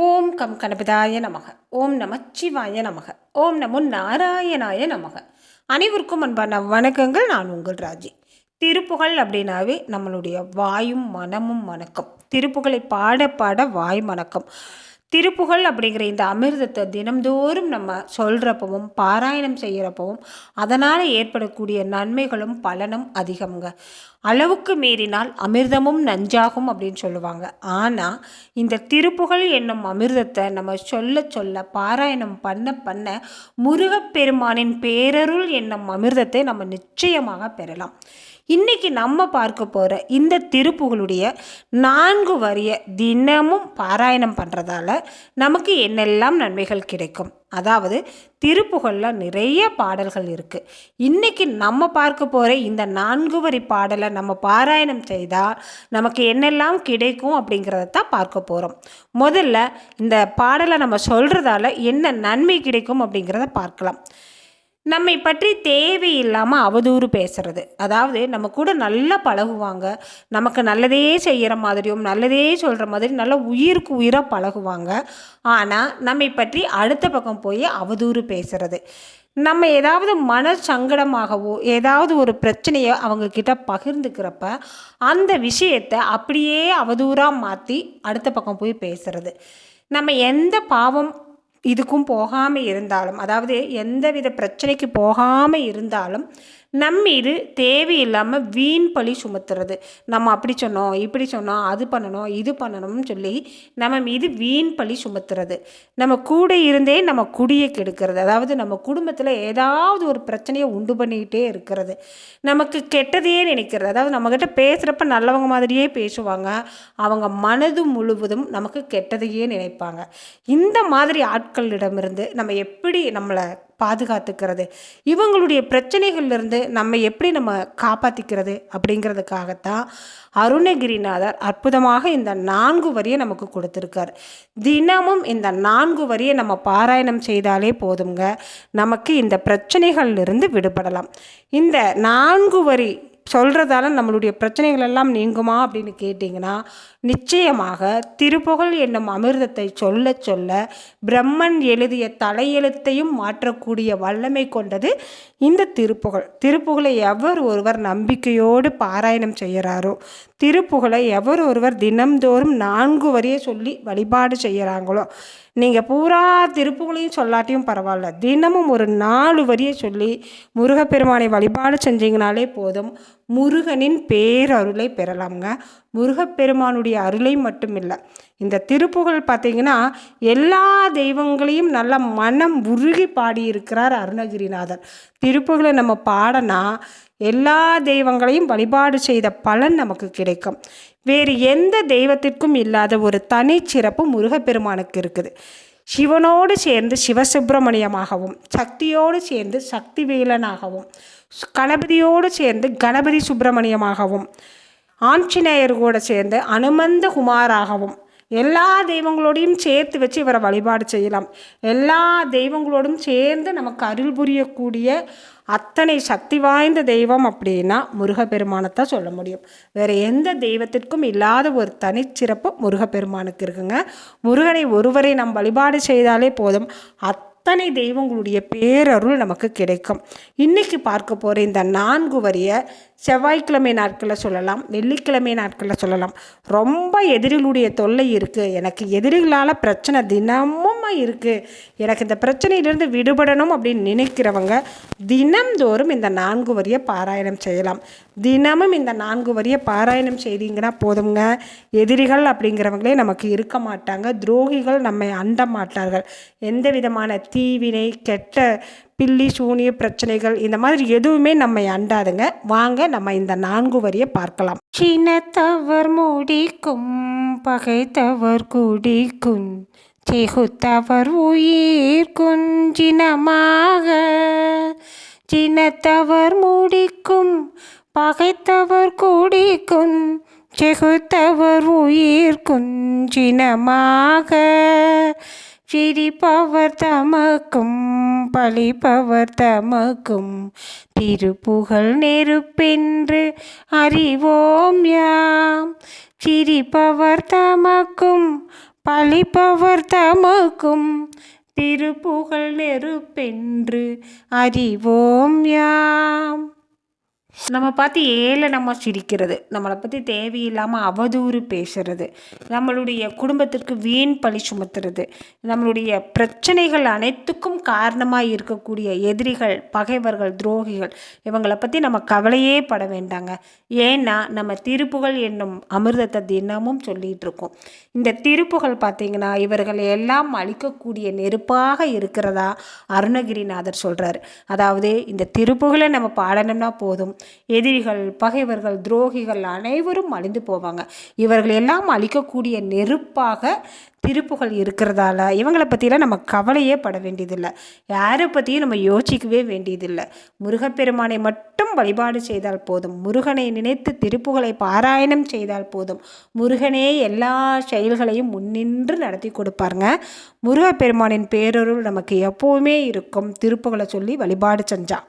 ஓம் come கணபதாய நமக. ஓம் நமச்சிவாய நமக. ஓம் நமோ நாராயணாய நமக. அனைவருக்கும் அன்பான வணக்கங்கள். நான் உங்கள் ராஜி. திருப்புகழ் அப்படின்னாவே நம்மளுடைய வாயும் மனமும் மணக்கம் திருப்புகழை பாட பாட வாய் மணக்கம். திருப்புகழ் அப்படிங்கிற இந்த அமிர்தத்தை தினம்தோறும் நம்ம சொல்கிறப்பவும் பாராயணம் செய்கிறப்பவும் அதனால் ஏற்படக்கூடிய நன்மைகளும் பலனும் அதிகம்ங்க. அளவுக்கு மீறினால் அமிர்தமும் நஞ்சாகும் அப்படின்னு சொல்லுவாங்க. ஆனால் இந்த திருப்புகழ் என்னும் அமிர்தத்தை நம்ம சொல்ல சொல்ல பாராயணம் பண்ண பண்ண முருகப்பெருமானின் பேரருள் என்னும் அமிர்தத்தை நம்ம நிச்சயமாக பெறலாம். இன்னைக்கு நம்ம பார்க்க போகிற இந்த திருப்புகளுடைய நான்கு வரிய தினமும் பாராயணம் பண்ணுறதால நமக்கு என்னெல்லாம் நன்மைகள் கிடைக்கும்? அதாவது திருப்புகளில் நிறைய பாடல்கள் இருக்குது இன்றைக்கி நம்ம பார்க்க போகிற இந்த நான்கு வரி பாடலை நம்ம பாராயணம் செய்தால் நமக்கு என்னெல்லாம் கிடைக்கும் அப்படிங்கிறத தான் பார்க்க போகிறோம் முதல்ல இந்த பாடலை நம்ம சொல்கிறதால என்ன நன்மை கிடைக்கும் அப்படிங்கிறத பார்க்கலாம். நம்மை பற்றி தேவையில்லாமல் அவதூறு பேசுறது. அதாவது நம்ம கூட நல்லா பழகுவாங்க. நமக்கு நல்லதே செய்கிற மாதிரியும் நல்லதே சொல்கிற மாதிரி நல்லா உயிருக்கு உயிராக பழகுவாங்க. ஆனால் நம்மை பற்றி அடுத்த பக்கம் போய் அவதூறு பேசுறது. நம்ம ஏதாவது மன சங்கடமாகவோ ஏதாவது ஒரு பிரச்சனையை அவங்கக்கிட்ட பகிர்ந்துக்கிறப்ப அந்த விஷயத்தை அப்படியே அவதூறாக மாற்றி அடுத்த பக்கம் போய் பேசுறது. நம்ம எந்த பாவம் இதுக்கும் போகாமல் இருந்தாலும் அதாவது எந்தவித பிரச்சனைக்கு போகாமல் இருந்தாலும் நம்மீது தேவையில்லாமல் வீண் பழி சுமத்துறது. நம்ம அப்படி சொன்னோம் இப்படி சொன்னோம் அது பண்ணணும் இது பண்ணணும்னு சொல்லி நம்ம மீது வீண் பழி சுமத்துறது. நம்ம கூட இருந்தே நம்ம குடியை கெடுக்கிறது. அதாவது நம்ம குடும்பத்தில் ஏதாவது ஒரு பிரச்சனையை உண்டு பண்ணிக்கிட்டே இருக்கிறது. நமக்கு கெட்டதையே நினைக்கிறது. அதாவது நம்மக்கிட்ட பேசுகிறப்ப நல்லவங்க மாதிரியே பேசுவாங்க. அவங்க மனது முழுவதும் நமக்கு கெட்டதையே நினைப்பாங்க. இந்த மாதிரி ஆட்களிடமிருந்து நம்ம எப்படி நம்மளை பாதுகாத்துக்கிறது. இவங்களுடைய பிரச்சனைகள்லேருந்து நம்ம எப்படி நம்ம காப்பாற்றிக்கிறது அப்படிங்கிறதுக்காகத்தான் அருணகிரிநாதர் அற்புதமாக இந்த நான்கு வரியை நமக்கு கொடுத்துருக்கார். தினமும் இந்த நான்கு வரியை நம்ம பாராயணம் செய்தாலே போதுங்க நமக்கு இந்த பிரச்சனைகள்லிருந்து விடுபடலாம். இந்த நான்கு வரி சொல்கிறதால நம்மளுடைய பிரச்சனைகள் எல்லாம் நீங்குமா அப்படின்னு கேட்டிங்கன்னா நிச்சயமாக திருப்புகழ் என்னும் அமிர்தத்தை சொல்ல சொல்ல பிரம்மன் எழுதிய தலையெழுத்தையும் மாற்றக்கூடிய வல்லமை கொண்டது இந்த திருப்புகழ். திருப்புகழை எவர் ஒருவர் நம்பிக்கையோடு பாராயணம் செய்கிறாரோ திருப்புகழை எவர் ஒருவர் தினம்தோறும் நான்கு வரியை சொல்லி வழிபாடு செய்கிறாங்களோ நீங்கள் பூரா திருப்புகளையும் சொல்லாட்டியும் பரவாயில்ல. தினமும் ஒரு நாலு வரியை சொல்லி முருகப்பெருமானை வழிபாடு செஞ்சீங்கனாலே போதும். முருகனின் பேரருளை பெறலாம்ங்க. முருகப்பெருமானுடைய அருளை மட்டும் இல்லை இந்த திருப்புகழ் பார்த்திங்கன்னா எல்லா தெய்வங்களையும் நல்ல மனம் உருகி பாடியிருக்கிறார் அருணகிரிநாதர். திருப்புகளை நம்ம பாடனா எல்லா தெய்வங்களையும் வழிபாடு செய்த பலன் நமக்கு கிடைக்கும். வேறு எந்த தெய்வத்திற்கும் இல்லாத ஒரு தனிச்சிறப்பு முருகப்பெருமானுக்கு இருக்குது. சிவனோடு சேர்ந்து சிவசுப்பிரமணியமாகவும் சக்தியோடு சேர்ந்து சக்தி வேலனாகவும் கணபதியோடு சேர்ந்து கணபதி சுப்பிரமணியமாகவும் ஆஞ்சநேயர் கூட சேர்ந்து அனுமந்த குமாராகவும் எல்லா தெய்வங்களோடையும் சேர்த்து வச்சு இவரை வழிபாடு செய்யலாம். எல்லா தெய்வங்களோடும் சேர்ந்து நமக்கு அருள் புரியக்கூடிய அத்தனை சக்தி வாய்ந்த தெய்வம் அப்படின்னா முருகப்பெருமானத்தை சொல்ல முடியும். வேறு எந்த தெய்வத்திற்கும் இல்லாத ஒரு தனிச்சிறப்பு முருகப்பெருமானுக்கு இருக்குங்க. முருகனை ஒருவரை நம் வழிபாடு செய்தாலே போதும். அத் அத்தனை தெய்வங்களுடைய பேரருள் நமக்கு கிடைக்கும். இன்றைக்கி பார்க்க போகிற இந்த நான்கு வரியை செவ்வாய்க்கிழமை நாட்களில் சொல்லலாம் வெள்ளிக்கிழமை நாட்களில் சொல்லலாம். ரொம்ப எதிரிகளுடைய தொல்லை இருக்குது எனக்கு எதிரிகளால் பிரச்சனை தினமும் இருக்குது எனக்கு இந்த பிரச்சனையிலிருந்து விடுபடணும் அப்படின்னு நினைக்கிறவங்க தினம்தோறும் இந்த நான்கு வரியை பாராயணம் செய்யலாம். தினமும் இந்த நான்கு வரியை பாராயணம் செய்தீங்கன்னா போதுங்க எதிரிகள் அப்படிங்கிறவங்களே நமக்கு இருக்க மாட்டாங்க. துரோகிகள் நம்மை அண்ட மாட்டார்கள். எந்த விதமான தீவினை கெட்ட பில்லி சூனிய பிரச்சனைகள் இந்த மாதிரி எதுவுமே நம்ம அண்டாதுங்க. வாங்க நம்ம இந்த நான்கு வரியை பார்க்கலாம். சின்னத்தவர் முடிக்கும் பகைத்தவர் குடிக்கும். செகுத்தவர் உயிர் குஞ்சினமாக. சினத்தவர் முடிக்கும் பகைத்தவர் குடிக்கும் செகுத்தவர் உயிர் குஞ்சினமாக. சிரிப்பவர் தமக்கும் பழிப்பவர் தமக்கும் திருப்புகழ் நெருப்பென்று அறிவோம் யாம். சிரிப்பவர் தமக்கும் பழிப்பவர் தமக்கும் திருப்புகழ் நெருப்பென்று அறிவோம் யாம். நம்ம பார்த்து ஏளனமாக சிரிக்கிறது நம்மளை பற்றி தேவையில்லாமல் அவதூறு பேசுறது நம்மளுடைய குடும்பத்திற்கு வீண் பழி சுமத்துறது நம்மளுடைய பிரச்சனைகள் அனைத்துக்கும் காரணமாக இருக்கக்கூடிய எதிரிகள் பகைவர்கள் துரோகிகள் இவங்களை பற்றி நம்ம கவலையே பட வேண்டாங்க. ஏன்னா நம்ம திருப்புகள் என்னும் அமிர்தத்தை தினமும் சொல்லிகிட்டு இருக்கோம். இந்த திருப்புகள் பார்த்திங்கன்னா இவர்கள் எல்லாம் அழிக்கக்கூடிய நெருப்பாக இருக்கிறதா அருணகிரிநாதர் சொல்கிறார் அதாவது இந்த திருப்புகளை நம்ம பாடணும்னா போதும். எதிரிகள் பகைவர்கள் துரோகிகள் அனைவரும் அழிந்து போவாங்க. இவர்கள் எல்லாம் அழிக்கக்கூடிய நெருப்பாக திருப்புகள் இருக்கிறதால இவங்களை பற்றிலாம் நம்ம கவலையே பட வேண்டியதில்லை. யாரை பற்றியும் நம்ம யோசிக்கவே வேண்டியதில்லை. முருகப்பெருமானை மட்டும் வழிபாடு செய்தால் போதும். முருகனை நினைத்து திருப்புகளை பாராயணம் செய்தால் போதும். முருகனே எல்லா செயல்களையும் முன்னின்று நடத்தி கொடுப்பாருங்க. முருகப்பெருமானின் பேரருள் நமக்கு எப்போவுமே இருக்கும். திருப்புகளை சொல்லி வழிபாடு செஞ்சால்